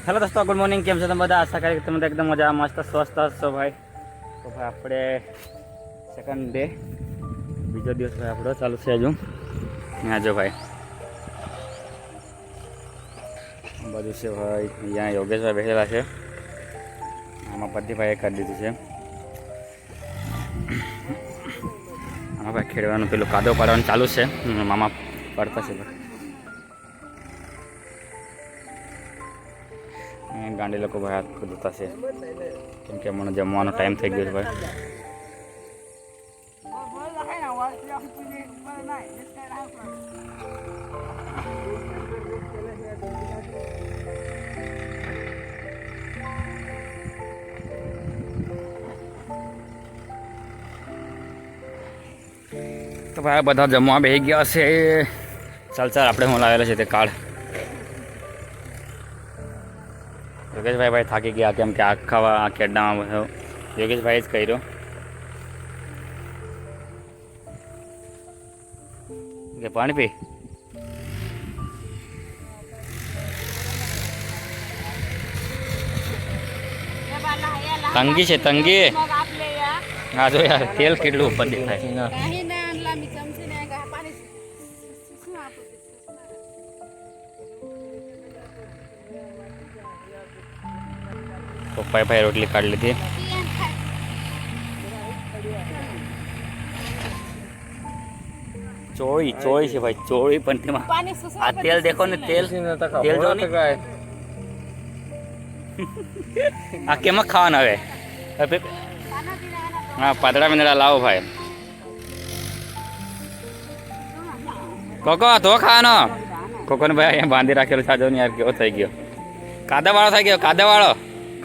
Hello દોસ્તો good morning કેમ છો તમે બધા? આશા કરી તમે એકદમ મજા મસ્ત, સ્વસ્થ હશો ભાઈ. તો ભાઈ આપણે સેકન્ડ ડે બીજો દિવસ ભાઈ આપણો ચાલુ છે હજુ. ત્યાં જો ભાઈ. બધું છે ભાઈ, અહીંયા યોગેશભાઈ બેસેલા છે. આમાં પતિભાઈએ કરી દીધું છે. આમાં ભાઈ ખેડવાનું પેલું કાદો પાડવાનું ચાલુ છે. મામા પડતા છે ભાઈ. ગાંડી લોકો ભાઈ હાથ ખોદતા છે. કેમ કે મને જમવાનો ટાઈમ થઈ ગયો છે ભાઈ. તો ભાઈ બધા જમવા બેસી ગયા છે. ચાલ ચાલ, આપણે હું લાવેલો છે તે કાર્ડ. योगेश भाई भाई थाकी गया कि हम क्या खावा खेडा योगेश भाई कही रो पानी पी तंगी से तंगी ना जो यार तेल किडलू પપ્પાએ ભાઈ રોટલી કાઢી લીધી. ચોળી ચોળી છે ભાઈ ચોળી પણ તેમાં આ તેલ દેખો ને તેલ તેલ જો ને. આ કેમાં ખાવાનું હવે? હા પાતળા મીંદડા લાવો ભાઈ. કોકો તો ખાવાનો. કોકોને ભાઈ અહીંયા બાંધી રાખેલો સાજો નહીં ને યાર કેવો થઈ ગયો. કાદા વાળો થઈ ગયો કાદા વાળો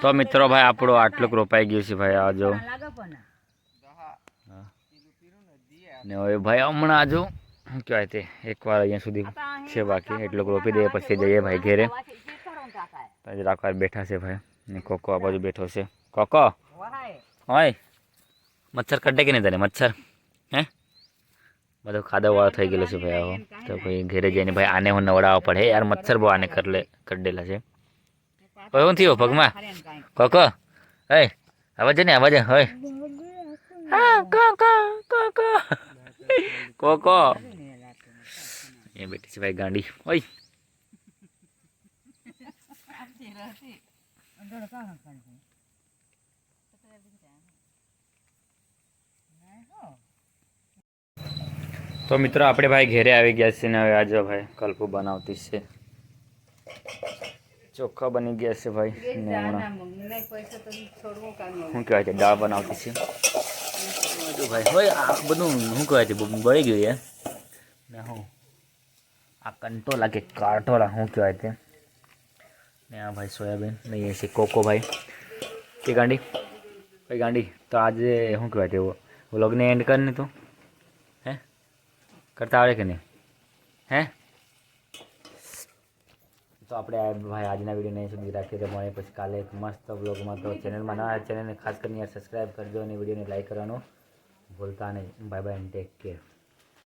તો મિત્રો ભાઈ આપણો આટલુંક રોપાઈ ગયું છે ભાઈ આ જો ને હવે ભાઈ હમણાં હજુ શું કહેવાય તે? એકવાર અહીંયા સુધી છે બાકી. એટલો રોપી દઈએ પછી જઈએ ભાઈ ઘેરે. પછી રાખવા બેઠા છે ભાઈ. ને કોકો આ બાજુ બેઠો છે. કોકો? હોય મચ્છર કડે કે નહીં તને? મચ્છર. હે? બધો ખાધા વાળો થઈ ગયેલો છે ભાઈ આવો. તો ભાઈ ઘેરે જઈને ભાઈ આને હું નવડાવવા પડે. યાર મચ્છર બહુ આને કરલે કડેલા છે. શું થયું પગમાં? કોકો? હે અવાજ ને? અવાજ હોય હા કોકો કો. કોકો. એ બેઠી છે ભાઈ ગાંડી. ઓય. તો મિત્રો આપણે ભાઈ ઘેરે આવી ગયા છીએ ને હવે આજે ભાઈ કલ્પુ બનાવતી છે. ચોખ્ખા બની ગયા છે ભાઈ ને હમણાં. શું કહેવાય છે દાળ બનાવતી છે. ભાઈ હોય આ બધું શું કહેવાય છે બળી ગયું યાર. ને હું આ કંટોલા કે કાટોલા શું કહેવાય તે ને આ ભાઈ સોયાબીન ને એ છે કોકો ભાઈ કે ગાંડી ભાઈ ગાંડી તો આજે શું કહેવાય તે વ્લોગને એન્ડ કર ને તું હે કરતા આવડે કે નહીં હે તો આપણે આ ભાઈ આજના વિડીયોને અહીં સુધી રાખીએ તો મળે પછી કાલે એક મસ્ત બ્લોગમાં તો ચેનલમાં ના ચેનલને ખાસ કરીને સબસ્ક્રાઈબ કરજો અને વિડીયોને લાઈક કરવાનું ભૂલતા નહીં bye bye and take care